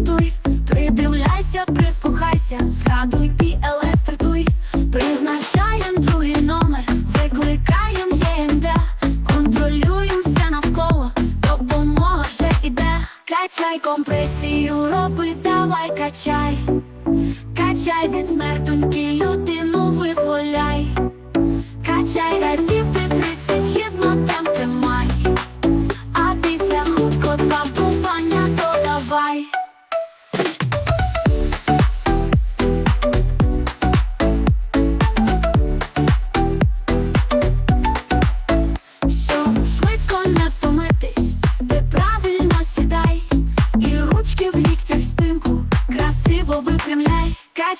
стартуй, придивляйся, прислухайся, згадуй PLS стартуй, призначаєм другий номер, викликаєм ЄМД, контролюєм все навколо, допомога вже іде. Качай компресію, роби, давай качай, качай від смертоньки, людину визволяй.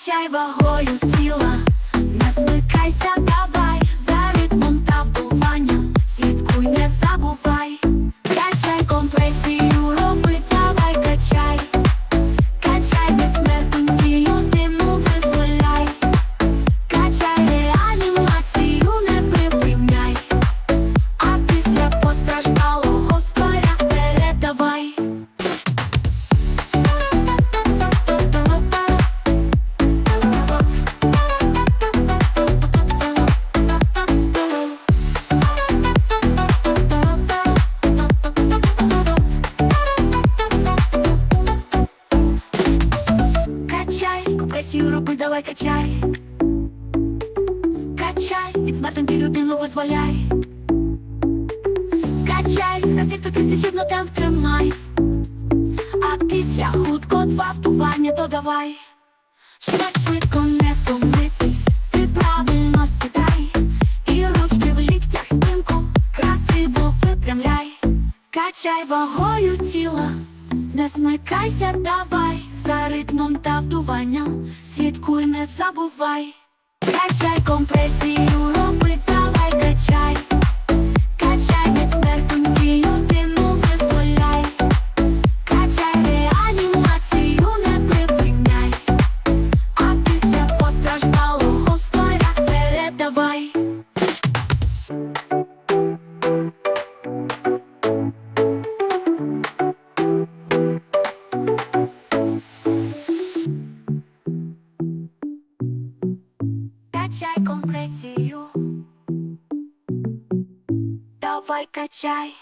Качай вагою тіла, не смикайся, давай, Компресію роби, давай качай. Качай, від смертоньки людину визволяй. Качай, разів то 30 хідно темп тримай. А після хутко два втування додавай. Щоб швидко не втомитись, ти правильно сідай. І ручки в ліктях спинку красиво випрямляй. Качай вагою тіла, не смикайся, давай. За ритмом та вдуванням, слідкуй, не забувай. Качай компресію, роби, давай, качай. Качай компресію. Давай качай.